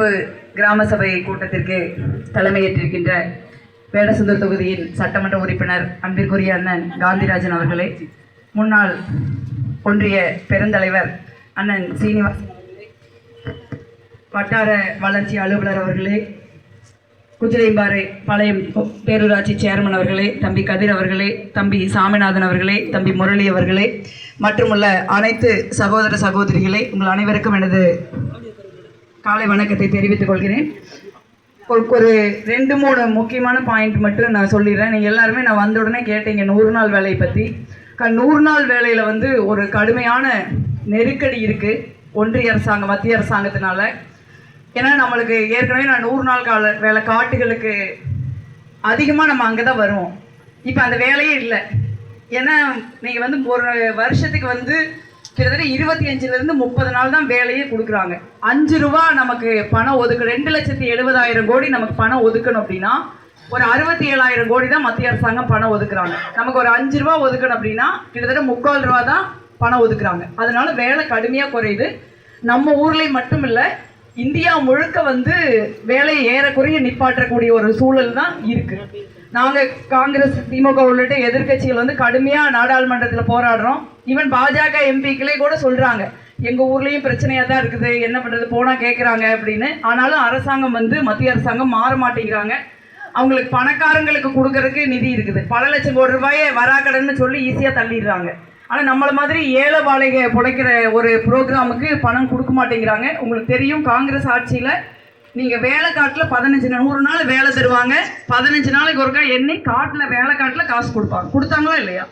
சிறப்பு கிராம சபை கூட்டத்திற்கு தலைமையேற்றிருக்கின்ற வேடசுந்தர் தொகுதியின் சட்டமன்ற உறுப்பினர் அன்பிற்குரிய அண்ணன் காந்திராஜன் அவர்களே முன்னாள் ஒன்றிய பெருந்தலைவர் அண்ணன் சீனிவாசன் வட்டார வளர்ச்சி அலுவலர் அவர்களே குதிரைம்பாறை பாளையம் பேரூராட்சி சேர்மன் அவர்களே தம்பி கதிர் அவர்களே தம்பி சாமிநாதன் அவர்களே தம்பி முரளி அவர்களே மற்றும் உள்ள அனைத்து சகோதர சகோதரிகளே உங்கள் அனைவருக்கும் எனது காலை வணக்கத்தை தெரிவித்துக் கொள்கிறேன். ஒரு ஒரு ரெண்டு மூணு முக்கியமான பாயிண்ட் மட்டும் நான் சொல்லிடுறேன். நீங்கள் எல்லாருமே நான் வந்த உடனே கேட்டீங்க நூறு நாள் வேலையை பற்றி க நூறு நாள் வேலையில் வந்து ஒரு கடுமையான நெருக்கடி இருக்குது ஒன்றிய அரசாங்கம் மத்திய அரசாங்கத்தினால. ஏன்னா நம்மளுக்கு ஏற்கனவே நான் நூறு நாள் கால வேலை காட்டுகளுக்கு அதிகமாக நம்ம அங்கே தான் வருவோம். இப்போ அந்த வேலையே இல்லை. ஏன்னா நீங்கள் வந்து ஒரு வருஷத்துக்கு வந்து கிட்டத்தட்ட இருபத்தி அஞ்சுலேருந்து முப்பது நாள் தான் வேலையே கொடுக்குறாங்க. அஞ்சு ரூபா நமக்கு பணம் ஒதுக்க ரெண்டு லட்சத்தி எழுபதாயிரம் கோடி நமக்கு பணம் ஒதுக்கணும் அப்படின்னா ஒரு அறுபத்தி ஏழாயிரம் கோடி தான் மத்திய அரசாங்கம் பணம் ஒதுக்குறாங்க. நமக்கு ஒரு அஞ்சு ரூபா ஒதுக்கணும் அப்படின்னா கிட்டத்தட்ட முக்கால் ரூபா தான் பணம் ஒதுக்குறாங்க. அதனால வேலை கடுமையாக குறையுது. நம்ம ஊர்லேயும் மட்டும் இல்லை இந்தியா முழுக்க வந்து வேலையை ஏறக்குறைய நிப்பாற்றக்கூடிய ஒரு சூழல் தான் இருக்கு. நாங்கள் காங்கிரஸ் திமுக உள்ளிட்ட எதிர்க்கட்சிகள் வந்து கடுமையாக நாடாளுமன்றத்தில் போராடுறோம். ஈவன் பாஜக எம்பிக்களே கூட சொல்கிறாங்க எங்கள் ஊர்லேயும் பிரச்சனையாக தான் இருக்குது என்ன பண்ணுறது போனால் கேட்குறாங்க அப்படின்னு. ஆனாலும் அரசாங்கம் வந்து மத்திய அரசாங்கம் மாற மாட்டேங்கிறாங்க. அவங்களுக்கு பணக்காரங்களுக்கு கொடுக்கறதுக்கு நிதி இருக்குது. பல லட்சம் கோடி ரூபாயை வராக்கடன்னு சொல்லி ஈஸியாக தள்ளிடுறாங்க. ஆனால் நம்மளை மாதிரி ஏழை வாழைக பிழைக்கிற ஒரு ப்ரோக்ராமுக்கு பணம் கொடுக்க மாட்டேங்கிறாங்க. உங்களுக்கு தெரியும் காங்கிரஸ் ஆட்சியில் நீங்கள் வேலை காட்டில் பதினஞ்சு நாள் நூறு நாள் வேலை தருவாங்க. பதினஞ்சு நாளைக்கு ஒருக்கா எண்ணி காட்டில் வேலை காட்டில் காசு கொடுப்பாங்க. கொடுத்தாங்களா இல்லையா?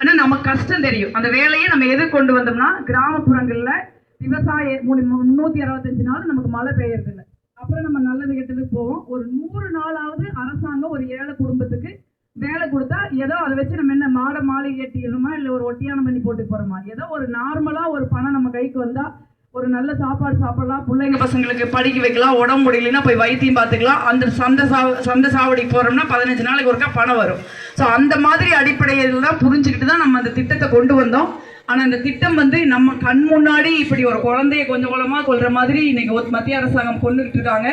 ஆனால் நமக்கு கஷ்டம் தெரியும். அந்த வேலையை நம்ம எது கொண்டு வந்தோம்னா கிராமப்புறங்களில் விவசாய முடி- முந்நூற்றி அறுபத்தஞ்சு நாள் நமக்கு மழை பெய்யறது இல்லை அப்புறம் நம்ம நல்லது கெட்டதுக்கு போவோம். ஒரு நூறு நாளாவது அரசாங்கம் ஒரு ஏழை குடும்பத்துக்கு வேலை கொடுத்தா ஏதோ அதை வச்சு நம்ம என்ன மாட மாளிகை கட்டிக்கணுமா இல்லை ஒரு ஒட்டியானம் பண்ணி போட்டு போகிறோமா ஏதோ ஒரு நார்மலாக ஒரு பணம் நம்ம கைக்கு வந்தால் ஒரு நல்ல சாப்பாடு சாப்பிடலாம் பிள்ளைங்க பசங்களுக்கு படிக்க வைக்கலாம் உடம்பு முடியலன்னா போய் வைத்தியம் பார்த்துக்கலாம். அந்த சந்தை சாவ சந்தை சாவடிக்கு போகிறோம்னா பதினஞ்சு நாளைக்கு ஒருக்கா பணம் வரும். ஸோ அந்த மாதிரி அடிப்படையில் தான் புரிஞ்சுக்கிட்டு தான் நம்ம அந்த திட்டத்தை கொண்டு வந்தோம். ஆனால் அந்த திட்டம் வந்து நம்ம கண் முன்னாடி இப்படி ஒரு குழந்தைய கொஞ்சம் குலமாக கொள்கிற மாதிரி இன்னைக்கு மத்திய அரசாங்கம் கொண்டுகிட்டு இருக்காங்க.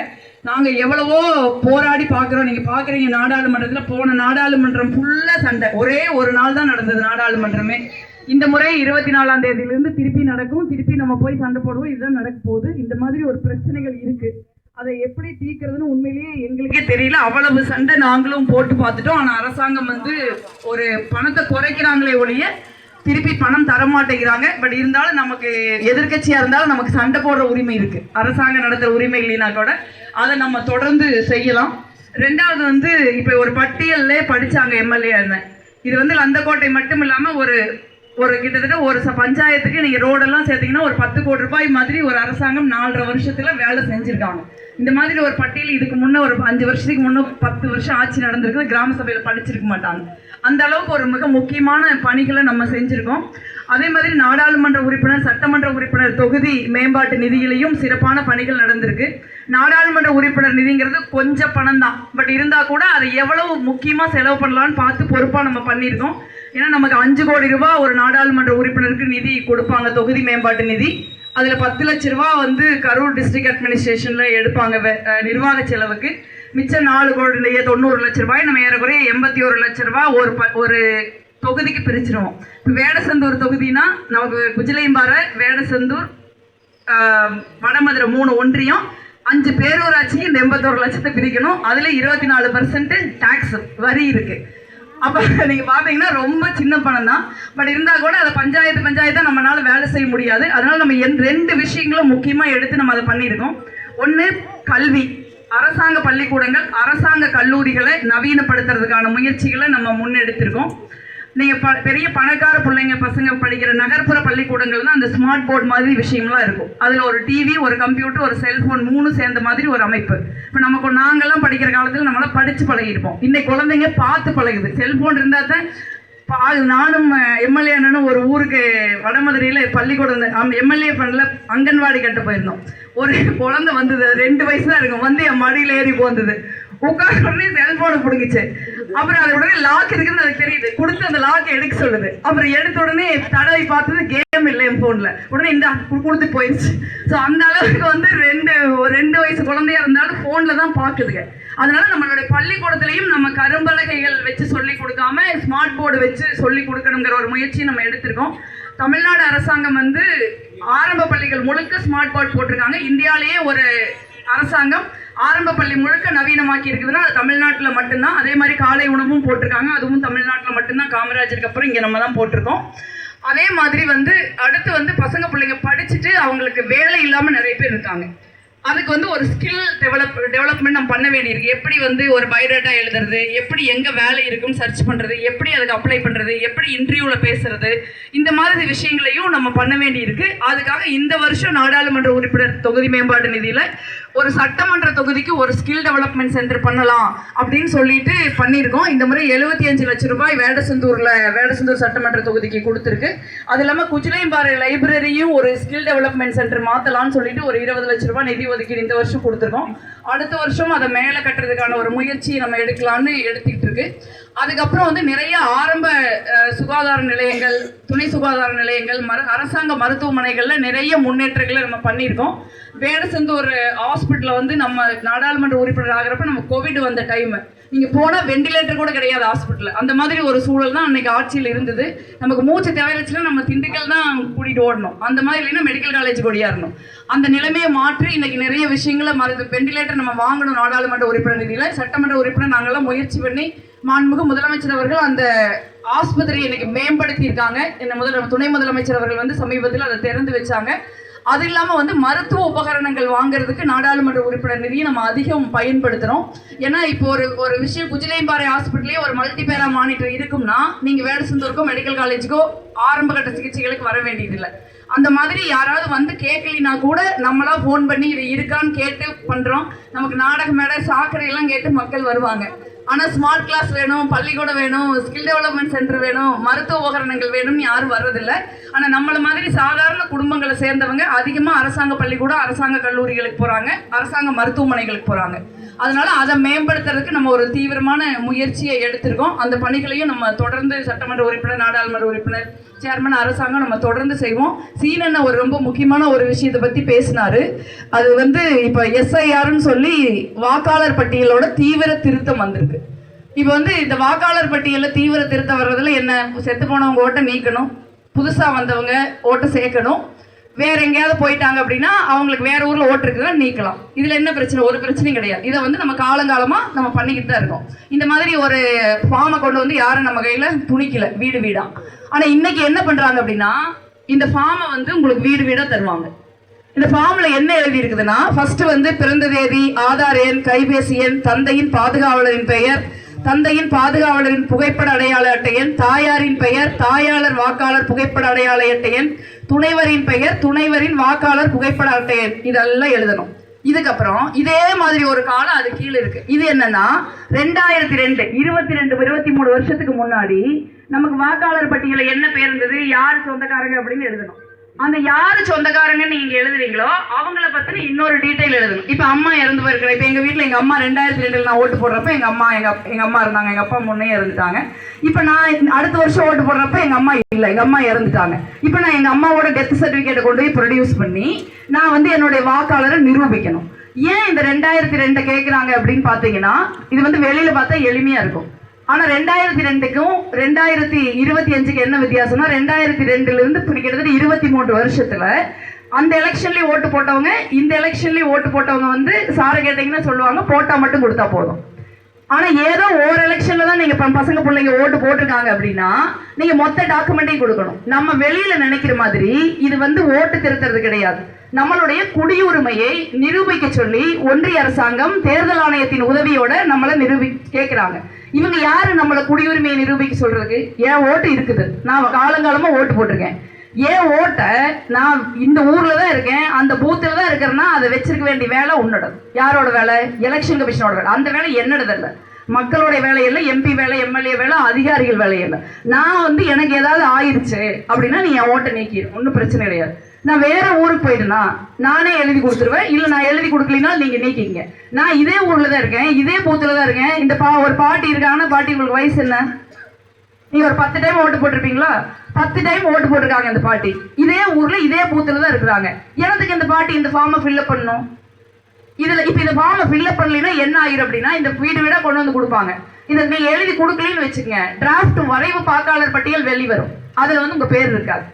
நாங்கள் எவ்வளவோ போராடி பார்க்குறோம். நீங்கள் பார்க்குறீங்க நாடாளுமன்றத்தில் போன நாடாளுமன்றம் ஃபுல்லாக சண்டை. ஒரே ஒரு நாள் தான் நடந்தது நாடாளுமன்றமே. இந்த முறை இருபத்தி நாலாம் தேதியிலிருந்து திருப்பி நடக்கும். திருப்பி நம்ம போய் சண்டை போடுவோம். இதுதான் நடக்க போகுது. இந்த மாதிரி ஒரு பிரச்சனைகள் இருக்கு. அதை எப்படி தீக்கிறதுன்னு உண்மையிலேயே எங்களுக்கே தெரியல. அவ்வளவு சண்டை நாங்களும் போட்டு பார்த்துட்டோம். ஆனால் அரசாங்கம் வந்து ஒரு பணத்தை குறைக்கிறாங்களே ஒழிய திருப்பி பணம் தர மாட்டேங்கிறாங்க. பட் இருந்தாலும் நமக்கு எதிர்க்கட்சியா இருந்தாலும் நமக்கு சண்டை போடுற உரிமை இருக்கு. அரசாங்கம் நடத்துற உரிமை இல்லைன்னா கூட அதை நம்ம தொடர்ந்து செய்யலாம். ரெண்டாவது வந்து இப்போ ஒரு பட்டியல்லே படிச்சாங்க எம்எல்ஏ இருந்தேன் இது வந்து லந்தக்கோட்டை மட்டும் இல்லாம ஒரு ஒரு கிட்டத்தட்ட ஒரு ச- பஞ்சாயத்துக்கு நீங்க ரோடெல்லாம் சேர்த்தீங்கன்னா ஒரு பத்து கோடி ரூபாய் மாதிரி ஒரு அரசாங்கம் நாலரை வருஷத்துல வேலை செஞ்சிருக்காங்க. இந்த மாதிரி ஒரு பட்டியல் இதுக்கு முன்ன ஒரு அஞ்சு வருஷத்துக்கு முன்னே பத்து வருஷம் ஆட்சி நடந்திருக்கு கிராம சபையில படிச்சிருக்க மாட்டாங்க. அந்த அளவுக்கு ஒரு மிக முக்கியமான பணிகளை நம்ம செஞ்சிருக்கோம். அதே மாதிரி நாடாளுமன்ற உறுப்பினர் சட்டமன்ற உறுப்பினர் தொகுதி மேம்பாட்டு நிதியிலையும் சிறப்பான பணிகள் நடந்திருக்கு. நாடாளுமன்ற உறுப்பினர் நிதிங்கிறது கொஞ்சம் பணம் தான் பட் இருந்தால் கூட அதை எவ்வளவு முக்கியமாக செலவு பண்ணலான்னு பார்த்து பொறுப்பாக நம்ம பண்ணியிருக்கோம். ஏன்னா நமக்கு அஞ்சு கோடி ரூபாய் ஒரு நாடாளுமன்ற உறுப்பினருக்கு நிதி கொடுப்பாங்க தொகுதி மேம்பாட்டு நிதி. அதில் பத்து லட்ச ரூபா வந்து கரூர் டிஸ்ட்ரிக்ட் அட்மினிஸ்ட்ரேஷனில் எடுப்பாங்க நிர்வாக செலவுக்கு. மிச்சம் நாலு கோடி தொண்ணூறு லட்ச ரூபாய் நம்ம ஏறக்குறைய எண்பத்தி ஒரு லட்ச ரூபாய் ஒரு ப- ஒரு தொகுதிக்கு பிரிச்சிருவோம். இப்போ வேடசந்தூர் தொகுதினா நமக்கு குஜிலையம்பாறை வேடசந்தூர் வடமதுரை மூணு ஒன்றியம் அஞ்சு பேரூராட்சியும் இந்த எண்பத்தோரு லட்சத்தை பிரிக்கணும். அதில் இருபத்தி நாலு பர்சன்ட் டேக்ஸ் வரி இருக்குது அப்போ நீங்கள் பார்த்தீங்கன்னா ரொம்ப சின்ன பணம் தான். பட் இருந்தால் கூட அதை பஞ்சாயத்து பஞ்சாயத்தா நம்மளால வேலை செய்ய முடியாது. அதனால் நம்ம எந்த ரெண்டு விஷயங்களும் முக்கியமாக எடுத்து நம்ம அதை பண்ணியிருக்கோம். ஒன்று கல்வி. அரசாங்க பள்ளிக்கூடங்கள் அரசாங்க கல்லூரிகளை நவீனப்படுத்துறதுக்கான முயற்சிகளை நம்ம முன்னெடுத்திருக்கோம். நீங்கள் ப பெரிய பணக்கார பிள்ளைங்க பசங்க படிக்கிற நகர்ப்புற பள்ளிக்கூடங்கள் தான் அந்த ஸ்மார்ட் போர்டு மாதிரி விஷயம்லாம் இருக்கும். அதில் ஒரு டிவி ஒரு கம்ப்யூட்டர் ஒரு செல்ஃபோன் மூணு சேர்ந்த மாதிரி ஒரு அமைப்பு. இப்போ நமக்கு நாங்கள்லாம் படிக்கிற காலத்தில் நம்மளாம் படித்து பழகிருப்போம். இன்னைக்கு குழந்தைங்க பார்த்து பழகுது. செல்ஃபோன் இருந்தால் தான் பா- நானும் எம்எல்ஏ அண்ணனும் ஒரு ஊருக்கு வடமதுரையில் பள்ளிக்கூடம் எம்எல்ஏ பண்ணல அங்கன்வாடி கட்ட போயிருந்தோம். ஒரு குழந்தை வந்தது. ரெண்டு வயசு தான் இருக்கும். வந்து என் மடியில் ஏறி போந்தது உட்கார உடனே செல்போனை பிடுங்கிச்சு. அப்புறம் அது உடனே லாக் இருக்குன்னு அது தெரியுது. கொடுத்து அந்த லாக் எடுக்க சொல்லுது. அப்புறம் எடுத்த உடனே தடவை பார்த்தது கேம் இல்லை என் ஃபோனில் உடனே இந்த கொடுத்து போயிடுச்சு. ஸோ அந்த அளவுக்கு வந்து ரெண்டு ரெண்டு வயசு குழந்தையா இருந்தாலும் ஃபோனில் தான் பார்க்குதுங்க. அதனால நம்மளுடைய பள்ளிக்கூடத்துலையும் நம்ம கரும்பலகைகள் வச்சு சொல்லி கொடுக்காம ஸ்மார்ட் போர்டு வச்சு சொல்லி கொடுக்கணுங்கிற ஒரு முயற்சி நம்ம எடுத்திருக்கோம். தமிழ்நாடு அரசாங்கம் வந்து ஆரம்ப பள்ளிகள் முழுக்க ஸ்மார்ட் போர்டு போட்டிருக்காங்க. இந்தியாவிலேயே ஒரு அரசாங்கம். ஆரம்ப பள்ளி முழுக்க நவீனமாக்கி இருக்குதுன்னா அது தமிழ்நாட்டில் மட்டும்தான். அதே மாதிரி காலை உணவும் போட்டிருக்காங்க. அதுவும் தமிழ்நாட்டில் மட்டும்தான். காமராஜருக்கு அப்புறம் இங்கே நம்ம தான் போட்டிருக்கோம். அதே மாதிரி வந்து அடுத்து வந்து பசங்க பிள்ளைங்க படிச்சுட்டு அவங்களுக்கு வேலை இல்லாமல் நிறைய பேர் இருக்காங்க. அதுக்கு வந்து ஒரு ஸ்கில் டெவலப் டெவலப்மெண்ட் நம்ம பண்ண வேண்டியிருக்கு. எப்படி வந்து ஒரு பயோடேட்டா எழுதுறது? எப்படி எங்கே வேலை இருக்குன்னு சர்ச் பண்ணுறது எப்படி அதுக்கு அப்ளை பண்ணுறது எப்படி இன்டர்வியூவில் பேசுறது? இந்த மாதிரி விஷயங்களையும் நம்ம பண்ண வேண்டியிருக்கு. அதுக்காக இந்த வருஷம் நாடாளுமன்ற உறுப்பினர் தொகுதி மேம்பாடு நிதியில் ஒரு சட்டமன்ற தொகுதிக்கு ஒரு ஸ்கில் டெவலப்மெண்ட் சென்டர் பண்ணலாம் அப்படின்னு சொல்லிட்டு பண்ணியிருக்கோம். இந்த முறை எழுபத்தி அஞ்சு லட்சம் ரூபாய் வேடசந்தூரில் வேடசந்தூர் சட்டமன்ற தொகுதிக்கு கொடுத்துருக்கு. அது இல்லாமல் குச்சிலையம்பாறை லைப்ரரியும் ஒரு ஸ்கில் டெவலப்மெண்ட் சென்டர் மாற்றலாம்னு சொல்லிட்டு ஒரு இருபது லட்ச ரூபாய் நிதி ஒதுக்கீடு இந்த வருஷம் கொடுத்துருக்கோம். அடுத்த வருஷம் அதை மேலே கட்டுறதுக்கான ஒரு முயற்சி நம்ம எடுக்கலாம்னு எடுத்துக்கிட்டு இருக்கு. அதுக்கப்புறம் வந்து நிறைய ஆரம்ப சுகாதார நிலையங்கள் துணை சுகாதார நிலையங்கள் மரு அரசாங்க மருத்துவமனைகளில் நிறைய முன்னேற்றங்களை நம்ம பண்ணியிருக்கோம். வேடசந்தூர் ஹாஸ்பிட்டலில் வந்து நம்ம நாடாளுமன்ற உறுப்பினர் ஆகிறப்ப நம்ம கோவிட் வந்த டைம் நீங்கள் போனால் வெண்டிலேட்டர் கூட கிடையாது ஹாஸ்பிட்டலில். அந்த மாதிரி ஒரு சூழல் தான் அன்னைக்கு ஆட்சியில் இருந்தது. நமக்கு மூச்சு தேவைச்சுன்னா நம்ம திண்டுக்கல் தான் கூட்டிகிட்டு ஓடணும். அந்த மாதிரி இல்லைன்னா மெடிக்கல் காலேஜ் ஓடியாரணும் அந்த நிலைமையை மாற்றி இன்னைக்கு நிறைய விஷயங்களை மருந்து வெண்டிலேட்டர் நம்ம வாங்கணும் நாடாளுமன்ற உறுப்பினர் நிதியில். சட்டமன்ற உறுப்பினர் நாங்கள்லாம் முயற்சி பண்ணி மாண்புமிகு முதலமைச்சர் அவர்கள் அந்த ஆஸ்பத்திரியை இன்னைக்கு மேம்படுத்தி இருக்காங்க முதல் துணை முதலமைச்சர் அவர்கள் வந்து சமீபத்தில் அதை திறந்து வச்சாங்க. அது இல்லாமல் வந்து மருத்துவ உபகரணங்கள் வாங்குறதுக்கு நாடாளுமன்ற உறுப்பினர் நிதியை நம்ம அதிகம் பயன்படுத்துகிறோம் ஏன்னா இப்போ ஒரு ஒரு விஷயம் குஜிலையம்பாறை ஹாஸ்பிட்டலே ஒரு மல்டி பேரா மானிட்டர் இருக்கும்னா நீங்கள் வேடசந்தூருக்கோ மெடிக்கல் காலேஜுக்கோ ஆரம்ப கட்ட சிகிச்சைகளுக்கு வர வேண்டியதில்லை. அந்த மாதிரி யாராவது வந்து கேட்கலினா கூட நம்மளா ஃபோன் பண்ணி இது இருக்கான்னு கேட்டு பண்ணுறோம் நமக்கு நாடக மேடை சாக்கரை எல்லாம் கேட்டு மக்கள் வருவாங்க. ஆனால் ஸ்மார்ட் கிளாஸ் வேணும் பள்ளிக்கூடம் வேணும் ஸ்கில் டெவலப்மெண்ட் சென்டர் வேணும் மருத்துவ உபகரணங்கள் வேணும்னு யாரும் வர்றதில்ல. ஆனால் நம்மள மாதிரி சாதாரண குடும்பங்களை சேர்ந்தவங்க அதிகமாக அரசாங்க பள்ளிக்கூடம் அரசாங்க கல்லூரிகளுக்கு போகிறாங்க அரசாங்க மருத்துவமனைகளுக்கு போகிறாங்க அதனால அதை மேம்படுத்துறதுக்கு நம்ம ஒரு தீவிரமான முயற்சியை எடுத்திருக்கோம். அந்த பணிகளையும் நம்ம தொடர்ந்து சட்டமன்ற உறுப்பினர் நாடாளுமன்ற உறுப்பினர் சேர்மன் அரசாங்கம் நம்ம தொடர்ந்து செய்வோம். சீனன் ஒரு ரொம்ப முக்கியமான ஒரு விஷயத்தை பற்றி பேசினாரு. அது வந்து இப்போ எஸ்ஐஆர்னு சொல்லி வாக்காளர் பட்டியலோட தீவிர திருத்தம் வந்திருக்கு. இப்போ வந்து இந்த வாக்காளர் பட்டியலில் தீவிர திருத்தம் வர்றதில் என்ன? செத்து போனவங்க ஓட்டை நீக்கணும் புதுசாக வந்தவங்க ஓட்டை சேர்க்கணும். வேற எங்கேயாவது போயிட்டாங்க அப்படின்னா அவங்களுக்கு வேற ஊரில் ஓட்டு நீக்கலாம். இதில் என்ன பிரச்சனை? ஒரு பிரச்சனையும் கிடையாது. இதை வந்து நம்ம காலங்காலமாக நம்ம பண்ணிக்கிட்டு தான் இருக்கோம். இந்த மாதிரி ஒரு ஃபார்மை கொண்டு வந்து யாரும் நம்ம கையில் துணிக்கல. வீடு வீடாக ஆனால் இன்னைக்கு என்ன பண்ணுறாங்க அப்படின்னா இந்த ஃபார்மை வந்து உங்களுக்கு வீடு வீடாக தருவாங்க. இந்த ஃபார்மில் என்ன எழுதி இருக்குதுன்னா ஃபர்ஸ்ட் வந்து பிறந்த தேதி ஆதார் எண் கைபேசி எண் தந்தையின் பாதுகாவலரின் பெயர் தந்தையின் பாதுகாவலரின் புகைப்பட அடையாள அட்டை எண் தாயாரின் பெயர் தாயாளர் வாக்காளர் புகைப்பட அடையாள அட்டை எண் துணைவரின் பெயர் துணைவரின் வாக்காளர் புகைப்பட அட்டை எண் இதெல்லாம் எழுதணும். இதுக்கப்புறம் இதே மாதிரி ஒரு காலம் அது கீழே இருக்கு. இது என்னன்னா ரெண்டாயிரத்தி ரெண்டு இருபத்தி ரெண்டு இருபத்தி மூணு வருஷத்துக்கு முன்னாடி நமக்கு வாக்காளர் பட்டியலில் என்ன பேர் இருந்தது யார் சொந்தக்காரங்க அப்படின்னு எழுதணும். அந்த யாரு சொந்தக்காரங்கன்னு நீங்க எழுதுறீங்களோ அவங்கள பத்தின இன்னொரு டீட்டெயில் எழுதணும். இப்ப அம்மா இறந்து போயிருக்கல. இப்ப எங்க வீட்டுல எங்க அம்மா ரெண்டாயிரத்தி ரெண்டுல நான் ஓட்டு போடுறப்ப எங்க அம்மா எங்க எங்க அம்மா இருந்தாங்க. எங்க அப்பா முன்னே இறந்துட்டாங்க. இப்ப நான் அடுத்த வருஷம் ஓட்டு போடுறப்ப எங்க அம்மா இல்ல. எங்க அம்மா இறந்துட்டாங்க. இப்ப நான் எங்க அம்மாவோட டெத் சர்டிபிகேட்டை கொண்டு போய் ப்ரொடியூஸ் பண்ணி நான் வந்து என்னுடைய வாக்காளரை நிரூபிக்கணும். ஏன் இந்த ரெண்டாயிரத்தி ரெண்டை கேட்குறாங்க அப்படின்னு பார்த்தீங்கன்னா இது வந்து வெளியில பார்த்தா எளிமையா இருக்கும். ஆனா ரெண்டாயிரத்தி ரெண்டுக்கும் ரெண்டாயிரத்தி இருபத்தி அஞ்சுக்கு என்ன வித்தியாசம்னா ரெண்டாயிரத்தி ரெண்டுல இருந்து கிட்டத்தட்ட இருபத்தி மூன்று வருஷத்துல அந்த எலெக்ஷன்லயும் ஓட்டு போட்டவங்க இந்த எலெக்ஷன்லயும் ஓட்டு போட்டவங்க வந்து சாரை கேட்டீங்கன்னா சொல்லுவாங்க போட்டா மட்டும் கொடுத்தா போதும். ஆனா ஏதோ ஒரு எலெக்ஷன்ல தான் நீங்க ப- பசங்க பிள்ளைங்க ஓட்டு போட்டிருக்காங்க அப்படின்னா நீங்க மொத்த டாக்குமெண்ட்டையும் கொடுக்கணும். நம்ம வெளியில நினைக்கிற மாதிரி இது வந்து ஓட்டு திருத்துறது கிடையாது. நம்மளுடைய குடியுரிமையை நிரூபிக்க சொல்லி ஒன்றிய அரசாங்கம் தேர்தல் ஆணையத்தின் உதவியோட நம்மளை நிரூபி கேட்கிறாங்க இவங்க யாரு நம்மளை குடியுரிமையை நிரூபிக்க சொல்றதுக்கு ஏன் ஓட்டு இருக்குது? நான் காலங்காலமா ஓட்டு போட்டிருக்கேன். ஏன் ஓட்டை நான் இந்த ஊர்ல தான் இருக்கேன் அந்த பூத்துல தான் இருக்கிறேன்னா அதை வச்சிருக்க வேண்டிய வேலை உன்னோட யாரோட வேலை? எலெக்ஷன் கமிஷனோட வேலை. அந்த வேலை என்னோடதல்ல மக்களுடைய வேலை இல்லை எம்பி வேலை எம்எல்ஏ வேலை அதிகாரிகள் வேலை இல்லை. நான் வந்து எனக்கு ஏதாவது ஆயிடுச்சு அப்படின்னா நீ என் ஓட்டை நீக்கிடு ஒன்றும் பிரச்சனை கிடையாது. நான் வேற ஊருக்கு போயிட்டேனா நானே எழுதி கொடுத்துருவேன். இல்லை நான் எழுதி கொடுக்கலினா நீங்கள் நீக்கிங்க நான் இதே ஊரில் தான் இருக்கேன் இதே பூத்தில் தான் இருக்கேன். இந்த பா ஒரு பாட்டி இருக்காங்கன்னா பாட்டி உங்களுக்கு வயசு என்ன? நீங்கள் ஒரு பத்து டைம் ஓட்டு போட்டிருப்பீங்களா? பத்து டைம் ஓட்டு போட்டிருக்காங்க இந்த பாட்டி. இதே ஊரில் இதே பூத்தில் தான் இருக்கிறாங்க. எனத்துக்கு இந்த பாட்டி இந்த ஃபார்மை ஃபில்அப் பண்ணும் இதில் இப்போ இந்த ஃபார்மை ஃபில்அப் பண்ணலைன்னா என்ன ஆயிரும் அப்படின்னா இந்த வீடு வீடாக கொண்டு வந்து கொடுப்பாங்க. இதை நீங்கள் எழுதி கொடுக்கலன்னு வச்சுக்கோங்க. டிராஃப்ட் வரைவு பார்க்காளர் பட்டியல் வெளிவரும். அதில் வந்து உங்கள் பேர் இருக்காது.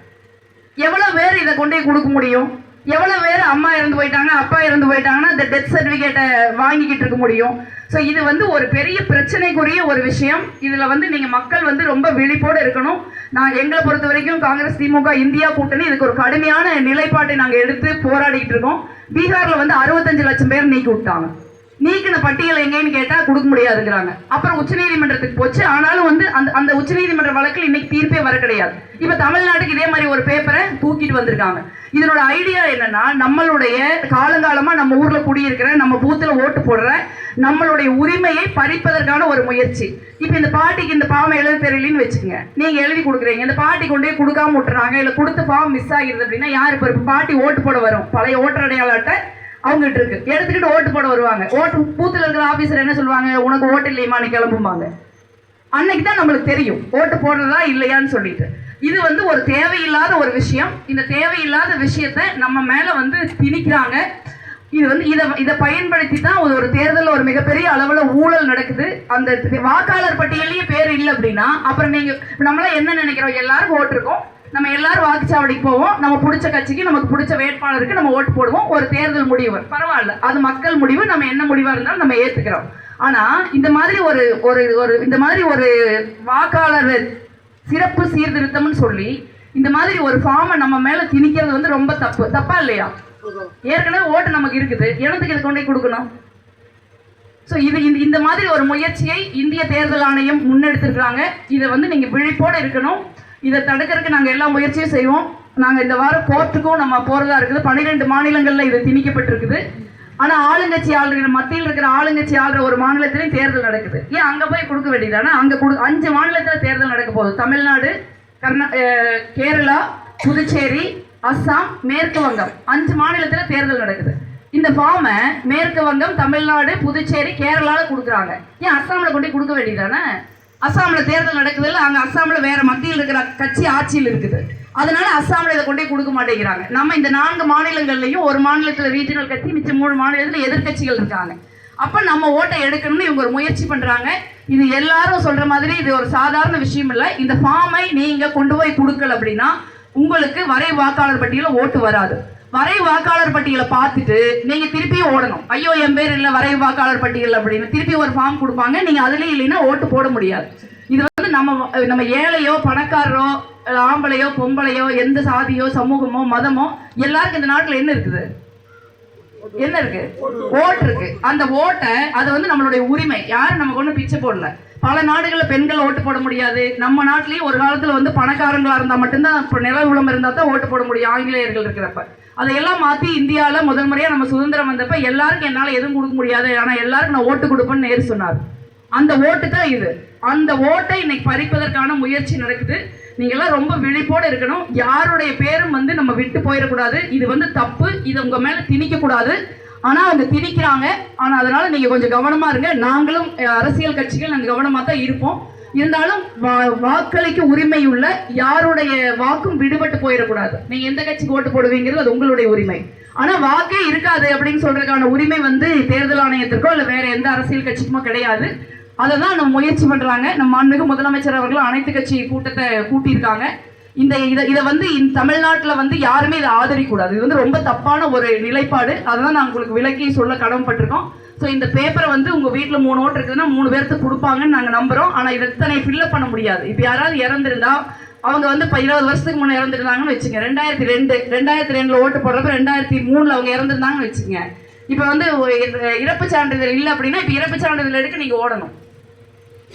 எவ்வளவு பேர் இதை கொண்டு போய் கொடுக்க முடியும்? எவ்வளவு பேர் அம்மா இறந்து போயிட்டாங்க அப்பா இறந்து போயிட்டாங்கன்னா இந்த டெத் சர்டிஃபிகேட்டை வாங்கிக்கிட்டு இருக்க முடியும். ஸோ இது வந்து ஒரு பெரிய பிரச்சனைக்குரிய ஒரு விஷயம். இதில் வந்து நீங்கள் மக்கள் வந்து ரொம்ப விழிப்போடு இருக்கணும். நான் எங்களை பொறுத்த வரைக்கும் காங்கிரஸ் திமுக இந்தியா கூட்டணி இதுக்கு ஒரு கடுமையான நிலைப்பாட்டை நாங்கள் எடுத்து போராடிக்கிட்டு இருக்கோம். பீகாரில் வந்து அறுபத்தஞ்சு லட்சம் பேர் நீக்கி விட்டாங்க. நீக்கின பட்டியல் எங்கேன்னு கேட்டால் கொடுக்க முடியாதுங்கிறாங்க. அப்புறம் உச்சநீதிமன்றத்துக்கு போச்சு. ஆனாலும் வந்து அந்த அந்த உச்சநீதிமன்ற வழக்கில் இன்னைக்கு தீர்ப்பே வர கிடையாது. இப்போ தமிழ்நாட்டுக்கு இதே மாதிரி ஒரு பேப்பரை தூக்கிட்டு வந்திருக்காங்க. இதனோட ஐடியா என்னன்னா நம்மளுடைய காலங்காலமாக நம்ம ஊரில் குடியிருக்கிற நம்ம பூத்தில் ஓட்டு போடுற நம்மளுடைய உரிமையை பறிப்பதற்கான ஒரு முயற்சி. இப்போ இந்த பாட்டிக்கு இந்த ஃபார்ம் எழுத தெரியலன்னு வச்சுக்கோங்க. நீங்கள் எழுதி கொடுக்குறீங்க. இந்த பாட்டி கொண்டு போய் கொடுக்காம விட்டுறாங்க. இல்லை கொடுத்த ஃபார்ம் மிஸ் ஆகிடுது அப்படின்னா யார் இப்போ பாட்டி ஓட்டு போட வரும்? பழைய ஓட்டர் அடையாள அட்டை அவங்ககிட்ட இருக்கு. எடுத்துக்கிட்டு ஓட்டு போட வருவாங்க. ஓட்டு பூத்துல இருக்கிற ஆஃபீஸர் என்ன சொல்லுவாங்க? உனக்கு ஓட்டு இல்லையமா நீ கிளம்பும்பாங்க. அன்னைக்கு தான் நம்மளுக்கு தெரியும். ஓட்டு போடுறதா இல்லையான்னு சொல்லிட்டு. இது வந்து ஒரு தேவையில்லாத ஒரு விஷயம். இந்த தேவையில்லாத விஷயத்தை நம்ம மேலே வந்து திணிக்கிறாங்க. இது வந்து இதை இதை பயன்படுத்தி தான் ஒரு ஒரு தேர்தலில் ஒரு மிகப்பெரிய அளவில் ஊழல் நடக்குது. அந்த வாக்காளர் பட்டியலையே பேர் இல்லை அப்படின்னா அப்புறம் நீங்கள் நம்மளாம் என்ன நினைக்கிறோம்? எல்லாரும் ஓட்டிருக்கோம் நம்ம எல்லாரும் வாக்குச்சாவடிக்கு போவோம். நம்ம பிடிச்ச கட்சிக்கு நமக்கு பிடிச்ச வேட்பாளருக்கு நம்ம ஓட்டு போடுவோம். ஒரு தேர்தல் முடிவு. பரவாயில்ல. அது மக்கள் முடிவு நம்ம என்ன முடிவாக இருந்தாலும் நம்ம ஏற்றுக்கிறோம் ஆனால் இந்த மாதிரி ஒரு ஒரு ஒரு இந்த மாதிரி ஒரு வாக்காளர் சிறப்பு சீர்திருத்தம்னு சொல்லி இந்த மாதிரி ஒரு ஃபார்மை நம்ம மேலே திணிக்கிறது வந்து ரொம்ப தப்பு. தப்பா இல்லையா? ஏற்கனவே ஓட்டு நமக்கு இருக்குது. எனத்துக்கு இது கொண்டே கொடுக்கணும்? ஸோ இது இந்த- இந்த மாதிரி ஒரு முயற்சியை இந்திய தேர்தல் ஆணையம் முன்னெடுத்திருக்கிறாங்க. இதை வந்து நீங்கள் விழிப்போடு இருக்கணும். இதை தடுக்கிறதுக்கு நாங்கள் எல்லா முயற்சியும் செய்வோம். நாங்கள் இந்த வாரம் கோர்ட்டுக்கும் நம்ம போகிறதா இருக்குது. பன்னிரெண்டு மாநிலங்களில் இது திணிக்கப்பட்டிருக்குது. ஆனால் ஆளுங்கட்சி ஆளுகிற மத்தியில் இருக்கிற ஆளுங்கட்சி ஆளுற ஒரு மாநிலத்திலையும் தேர்தல் நடக்குது. ஏன் அங்கே போய் கொடுக்க வேண்டியதானே அங்கே கொடு அஞ்சு மாநிலத்தில் தேர்தல் நடக்க போகுது. தமிழ்நாடு கர்நா கேரளா புதுச்சேரி அஸ்ஸாம் மேற்கு வங்கம். அஞ்சு மாநிலத்தில் தேர்தல் நடக்குது. இந்த ஃபார்மை மேற்கு வங்கம் தமிழ்நாடு புதுச்சேரி கேரளாவில் கொடுக்குறாங்க. ஏன் அஸ்ஸாமில் கொண்டு கொடுக்க வேண்டியதானே அஸ்ஸாமில் தேர்தல் நடக்குதுல்ல அங்கே அஸ்ஸாமில் வேற மத்தியில் இருக்கிற கட்சி ஆட்சியில் இருக்குது. அதனால அஸ்ஸாமில் இதை கொண்டு போய் கொடுக்க மாட்டேங்கிறாங்க. நம்ம இந்த நான்கு மாநிலங்கள்லையும் ஒரு மாநிலத்தில் ரீஜனல் கட்சி மிச்சம் மூணு மாநிலத்தில் எதிர்கட்சிகள் இருக்காங்க. அப்போ நம்ம ஓட்டை எடுக்கணும்னு இவங்க ஒரு முயற்சி பண்ணுறாங்க இது எல்லாரும் சொல்கிற மாதிரி இது ஒரு சாதாரண விஷயம் இல்லை. இந்த ஃபார்மை நீங்கள் கொண்டு போய் கொடுக்கல அப்படின்னா உங்களுக்கு வரை வாக்காளர் பட்டியலில் ஓட்டு வராது. வரை வாக்காளர் பட்டியலை பார்த்துட்டு நீங்க திருப்பியும் ஓடணும். ஐயோ என் பேர் இல்லை வரை வாக்காளர் பட்டியல் அப்படின்னு. திருப்பி ஒரு ஃபார்ம் கொடுப்பாங்க. நீங்க அதுலயும் இல்லைன்னா ஓட்டு போட முடியாது. இது வந்து நம்ம நம்ம ஏழையோ பணக்காரரோ ஆம்பளையோ பொம்பளையோ எந்த சாதியோ சமூகமோ மதமோ எல்லாருக்கும் இந்த நாட்டில் என்ன இருக்குது? என்ன இருக்கு? ஓட்டு இருக்கு. அந்த ஓட்டை அது வந்து நம்மளுடைய உரிமை. யாரும் நமக்கு ஒன்றும் பிச்சை போடல. பல நாடுகளில் பெண்கள் ஓட்டு போட முடியாது. நம்ம நாட்டிலையும் ஒரு காலத்தில் வந்து பணக்காரங்களாக இருந்தால் மட்டும்தான் நில உளம் இருந்தால் தான் ஓட்டு போட முடியும். ஆங்கிலேயர்கள் இருக்கிறப்ப. அதையெல்லாம் மாத்தி இந்தியாவில் முதல் முறையா நம்ம சுதந்திரம் வந்தப்ப எல்லாருக்கும் என்னால எதுவும் கொடுக்க முடியாது. ஆனா எல்லாருக்கும் நான் ஓட்டு கொடுப்பேன்னு நேரு சொன்னார். அந்த ஓட்டு தான் இது. அந்த ஓட்டை இன்னைக்கு பறிப்பதற்கான முயற்சி நடக்குது. நீங்க எல்லாம் ரொம்ப விழிப்போடு இருக்கணும். யாருடைய பேரும் வந்து நம்ம விட்டு போயிடக்கூடாது. இது வந்து தப்பு. இது உங்க மேல திணிக்க கூடாது ஆனா அவங்க திணிக்கிறாங்க. ஆனா அதனால நீங்க கொஞ்சம் கவனமா இருங்க. நாங்களும் அரசியல் கட்சிகள் நாங்கள் கவனமா தான் இருப்போம். இருந்தாலும் வா- வாக்களிக்க உரிமை உள்ள யாருடைய வாக்கும் விடுபட்டு போயிடக்கூடாது. நீங்க எந்த கட்சிக்கு ஓட்டு போடுவீங்கிறது அது உங்களுடைய உரிமை. ஆனா வாக்கே இருக்காது அப்படின்னு சொல்றதுக்கான உரிமை வந்து தேர்தல் ஆணையத்திற்கோ இல்ல வேற எந்த அரசியல் கட்சிக்குமோ கிடையாது. அதை தான் நம்ம முயற்சி பண்றாங்க. நம்ம மாண்புமிகு முதலமைச்சர் அவர்களும் அனைத்து கட்சி கூட்டத்தை கூட்டியிருக்காங்க. இந்த இதை இதை வந்து இந்த தமிழ்நாட்டில் வந்து யாருமே இதை ஆதரிக்கூடாது இது வந்து ரொம்ப தப்பான ஒரு நிலைப்பாடு. அதை தான் நான் உங்களுக்கு விளக்கி சொல்ல கடமைப்பட்டிருக்கோம். ஸோ இந்த பேப்பரை வந்து உங்கள் வீட்டில் மூணு ஓட்டு இருக்குதுன்னா மூணு பேர்த்துக்கு கொடுப்பாங்கன்னு நாங்கள் நம்புகிறோம் ஆனால் இதை இத்தனை ஃபில்லப் பண்ண முடியாது. இப்போ யாராவது இறந்துருந்தா அவங்க வந்து இப்போ இருபது வருஷத்துக்கு முன்னே இறந்துருந்தாங்கன்னு வச்சுங்க ரெண்டாயிரத்தி ரெண்டு ரெண்டாயிரத்தி ரெண்டில் ஓட்டு போடுறப்ப ரெண்டாயிரத்தி மூணில் அவங்க இறந்துருந்தாங்கன்னு வச்சுங்க இப்போ வந்து இறப்பு சான்றிதழ் இல்லை அப்படின்னா இப்போ இறப்பு சான்றிதழ் எடுக்க நீங்கள் ஓடணும்.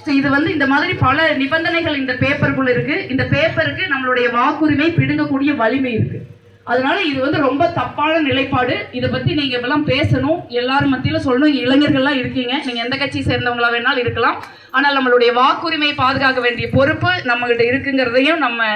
ஸோ இது வந்து இந்த மாதிரி பல நிபந்தனைகள் இந்த பேப்பருக்குள்ளே இருக்குது இந்த பேப்பருக்கு நம்மளுடைய வாக்குரிமை பிடுங்கக்கூடிய வலிமை இருக்குது அதனால இது வந்து ரொம்ப தப்பான நிலைப்பாடு. இதை பத்தி நீங்க எல்லாம் பேசணும். எல்லாரும் மத்தியில சொல்லணும். இளைஞர்கள்லாம் இருக்கீங்க. நீங்க எந்த கட்சியை சேர்ந்தவங்களா வேணாலும் இருக்கலாம். ஆனால் நம்மளுடைய வாக்குரிமையை பாதுகாக்க வேண்டிய பொறுப்பு நம்ம கிட்ட இருக்குங்கிறதையும் நம்ம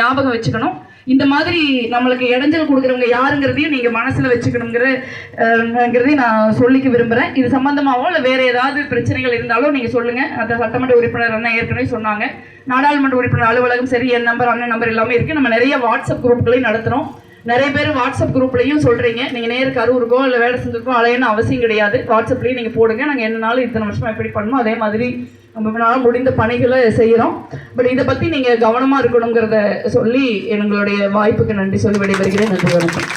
ஞாபகம் வச்சுக்கணும். இந்த மாதிரி நம்மளுக்கு இடைஞ்சல் கொடுக்குறவங்க யாருங்கிறதையும் நீங்க மனசுல வச்சுக்கணுங்கிறதையும் நான் சொல்லிக்க விரும்புறேன். இது சம்மந்தமாகவோ இல்லை வேற ஏதாவது பிரச்சனைகள் இருந்தாலும் நீங்க சொல்லுங்க. அந்த சட்டமன்ற உறுப்பினர் அண்ணன் ஏற்கனவே சொன்னாங்க. நாடாளுமன்ற உறுப்பினர் அலுவலகம் சரி என் நம்பர் அண்ணன் நம்பர் எல்லாமே இருக்கு. நம்ம நிறைய வாட்ஸ்அப் குரூப்களையும் நடத்துறோம். நிறைய பேர் வாட்ஸ்அப் குரூப்லையும் சொல்கிறீங்க நீங்கள் நேருக்கு கரூருக்கோ இல்லை வேலை செஞ்சுருக்கோ அலையன்னு அவசியம் கிடையாது. வாட்ஸ்அப்லேயும் நீங்கள் போடுங்க. நாங்கள் என்னனாலும் இத்தனை வருஷமா எப்படி பண்ணுமோ அதே மாதிரி நம்மளால் முடிந்த பணிகளை செய்கிறோம் பட் இதை பற்றி நீங்கள் கவனமாக இருக்கணுங்கிறத சொல்லி எங்களுடைய வாய்ப்புக்கு நன்றி சொல்லி விடைபெறுகிறேன். நன்றி வணக்கம்.